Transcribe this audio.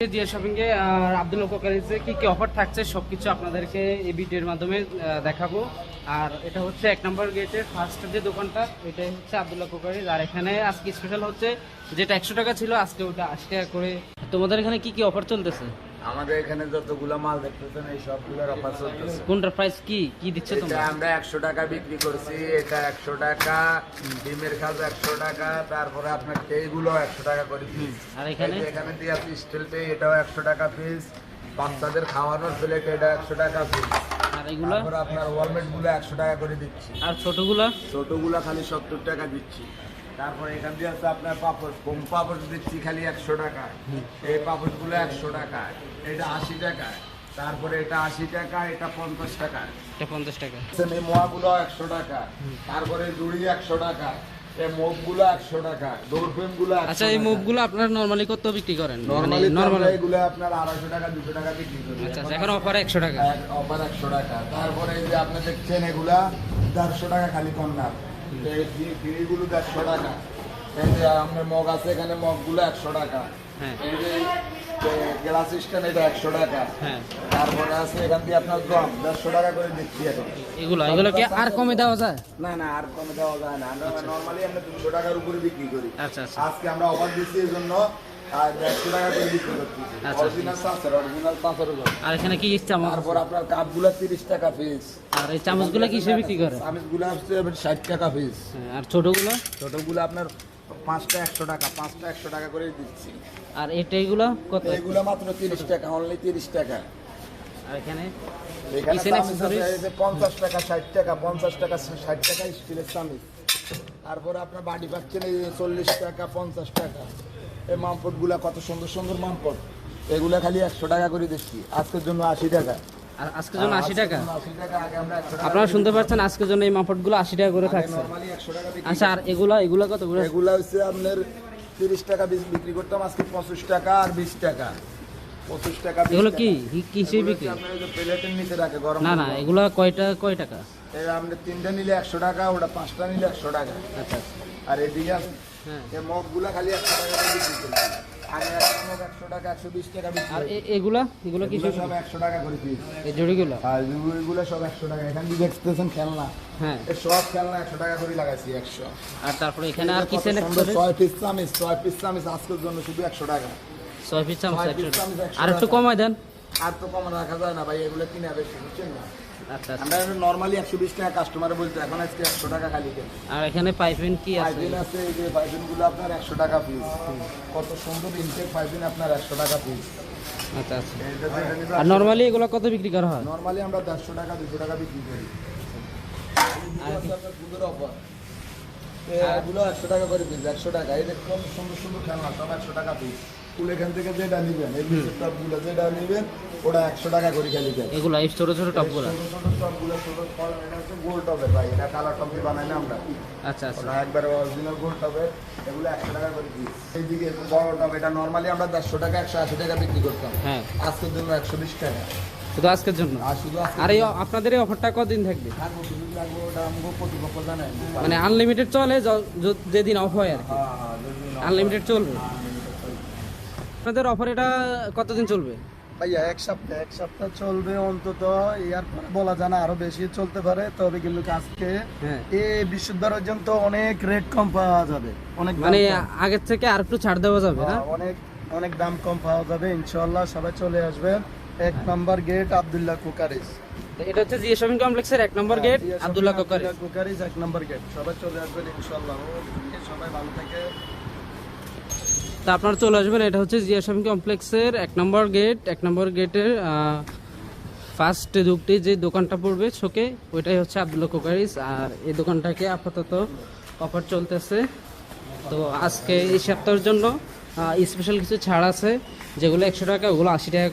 Zia shopping A R Abdul কোকারিজে কি কি offer থাকছে, সবকিছু আপনাদেরকে এই ভিডিওর মাধ্যমে দেখাবো। আর এটা হচ্ছে এক নম্বর গেটের ফার্স্ট যে দোকানটা, এটাই হচ্ছে আব্দুল্লাহ কোকারিজ আর এখানে আজকে স্পেশাল হচ্ছে, যেটা একশো টাকা ছিল, আজকে ওটা আশি টাকা করে। তোমাদের এখানে কি কি অফার চলতেছে? আমাদের এখানে যতগুলো মাল দেখতেছেন এই সবগুলোর অফার চলতেছে। কোনটার প্রাইস কি? কি দিচ্ছে তোমরা? আমরা একশো টাকা বিক্রি করছি এটা একশো টাকা ডিমের খাজ একশো টাকা তারপরে আপনার এইগুলো একশো টাকা করে পিস আর এখানে? এখানে দিয়ে আছে স্টিল পে এটাও একশো টাকা পিস বাচ্চাদের খাওয়ানোর প্লেট এটা একশো টাকা পিস আর এগুলা? আপনার ওয়ালমেটগুলো একশো টাকা করে দিচ্ছি। আর ছোটগুলা? ছোটগুলো খালি সত্তর টাকা দিচ্ছি। তারপরে এখান দিয়ে আছে আপনার পাপড় কম পাপড় দিচ্ছি খালি একশো টাকা। এই পাপড়গুলো একশো টাকা। এটা আশি টাকা। তারপরে এটা আশি টাকা এটা পঞ্চাশ টাকা। এটা পঞ্চাশ টাকা। এই মোয়াগুলো একশো টাকা। তারপরে জুড়ি একশো টাকা। এই একশো টাকা। আচ্ছা এই মুভগুলো আপনারা নর্মালি কত বিক্রি করেন? নর্মালি নর্মাল এগুলো আপনার আড়াইশো টাকা দুশো টাকা বিক্রি করি। আচ্ছা এখন অফার একশো টাকা। অফার একশো টাকা। তারপরে এই যে আপনি দেখছেন এগুলা দেড়শো টাকা খালি কন্যার মগ আছে এখানে একশো টাকা হ্যাঁ একশো টাকা হ্যাঁ তারপরে আছে এখান দিয়ে আপনার দাম টাকা করে দিচ্ছি এগুলো আর কমে দেওয়া যায় না না আর কমে দেওয়া যায় না আমরা আমরা দুশো টাকার উপরে বিক্রি করি আচ্ছা আচ্ছা আজকে আমরা অফার দিচ্ছি এই জন্য আর আচ্ছা। অরিজিনাল আর এখানে কি চামচ? তারপর আপনার কাপগুলো তিরিশ টাকা পিস আর এই চামচগুলো কিসে বিক্রি করে? চামিচগুলো হচ্ছে ষাট টাকা পিস হ্যাঁ, আর ছোটগুলো? ছোটগুলো আপনার পাঁচটা একশো টাকা পাঁচটা একশো টাকা করে দিচ্ছি। আর এটা এগুলো কত? এগুলো মাত্র তিরিশ টাকা অনলি তিরিশ টাকা। আর এখানে? পঞ্চাশ টাকা ষাট টাকা পঞ্চাশ টাকা ষাট টাকা স্টিলের চামিচ। তারপরে আপনার বাড়ি পাচ্ছেন এই চল্লিশ টাকা পঞ্চাশ টাকা। এই মামপটগুলা কত সুন্দর সুন্দর মামপট। এগুলা খালি একশো টাকা করে দিচ্ছি। আজকের জন্য আশি টাকা। আর আজকের জন্য আশি টাকা? আপনারা শুনতে পাচ্ছেন আজকের জন্য এই মাপটগুলো আশি টাকা করে থাকছে। আচ্ছা আর এগুলা এগুলা কত করে? এগুলা হচ্ছে আপনার তিরিশ টাকা বিক্রি করতাম আজকে পঁচিশ টাকা আর বিশ টাকা। পঁচিশ টাকা 20 এগুলো কি? বিক্রি? প্লেটের নিচে রাখে গরম না না এগুলা কয়টা কয় টাকা? এই আপনি তিনটা নিলে একশো টাকা ওটা পাঁচটা নিলে একশো টাকা। আচ্ছা আর এদিকে মগগুলা খালি একশো টাকা বিক্রি করি আমি একশো টাকা একশো বিশ টাকা আর করি। এ- এগুলা? এগুলো কিসে সব একশো টাকা করে পিস এই জড়িগুলো? আর এগুলো সব একশো টাকা। এখান দিয়ে দেখতেছেন খেলনা? হ্যাঁ। সব খেলনা একশো টাকা করে লাগাইছি একশো। আর তারপরে এখানে আর সুন্দর ছয় পিস চামিচ ছয় পিস চামিচ আজকের জন্য শুধু একশো টাকা। ছয় পিস চামচ আর একটু। কমাই দেন। আর তো কম রাখা যায় না ভাই এগুলো কিনে বেশি বুঝছেন না? আচ্ছা আচ্ছা। আমরা নর্মালি একশো বিশ টাকা কাস্টমারে বলতো এখন আজকে একশো টাকা খালি আর এখানে পাইপেন কি আছে? এই যে ফাইভিন আপনার একশো টাকা পিস কত সুন্দর ইনটেক ফাইভিন আপনার একশো টাকা পিস আচ্ছা আচ্ছা। আর নর্মালি এগুলো কত বিক্রি করা হয়? নর্মালি আমরা দেড়শো টাকা দুশো টাকা বিক্রি করি। এগুলো একশো টাকা করে পিস একশো টাকা। এই দেখুন সুন্দর সুন্দর খেলনা সব একশো টাকা পিস ফুল এখান থেকে যেটা নিবেন এই টপগুলো যেটা নিবেন ওটা একশো টাকা করে খালি দেন এগুলো এই ছোট ছোট টপগুলো? ছোট ছোট টপগুলো ছোট ফল এটা হচ্ছে গোল টপের ভাই এটা কালার টপে বানাই না আমরা। আচ্ছা আচ্ছা। একবারে অরিজিনাল গোল টপের এগুলো একশো টাকা করে পিস। এইদিকে বড় টপ এটা নর্মালি আমরা দেড়শো টাকা একশো আশি টাকা বিক্রি করতাম। হ্যাঁ। আজকের জন্য একশো বিশ টাকা। শুধু আজকের জন্য? আর এই আপনাদের এই অফারটা কতদিন থাকবে? মানে আনলিমিটেড চলে যেদিন অফ হয় আর কি। হ্যাঁ হ্যাঁ আনলিমিটেড চলবে? আপনাদের অফার এটা কতদিন চলবে? ভাইয়া এক সপ্তাহ এক সপ্তাহ চলবে অন্তত ইয়ার পরে বলা যায় না আরও বেশি চলতে পারে তবে কিন্তু আজকে হ্যাঁ। এই বিশুদ্ধ পর্যন্ত অনেক রেট কম পাওয়া যাবে অনেক মানে আগের থেকে আর একটু ছাড় দেওয়া যাবে না? হ্যাঁ, অনেক অনেক দাম কম পাওয়া যাবে ইনশাল্লাহ সবাই চলে আসবেন এক নম্বর গেট আব্দুল্লাহ কুকারিস এটা হচ্ছে জিএ শপিং কমপ্লেক্সের এক নম্বর গেট আব্দুল্লাহ কোকারি কুকারিস এক নম্বর গেট সবাই চলে আসবেন ইনশাল্লাহ সবাই ভালো থাকে। তা আপনারা চলে আসবেন, এটা হচ্ছে জিয়া কমপ্লেক্সের এক নম্বর গেট। এক নম্বর গেটের ফার্স্ট ঢুকতে যে দোকানটা পড়বে ছোকে, ওইটাই হচ্ছে আব্দুল্লা কোকারিস। আর এই দোকানটাকে আপাতত অফার চলতেছে। তো আজকে এই সপ্তাহের জন্য স্পেশাল কিছু ছাড় আছে, যেগুলো একশো টাকা, ওগুলো আশি টাকা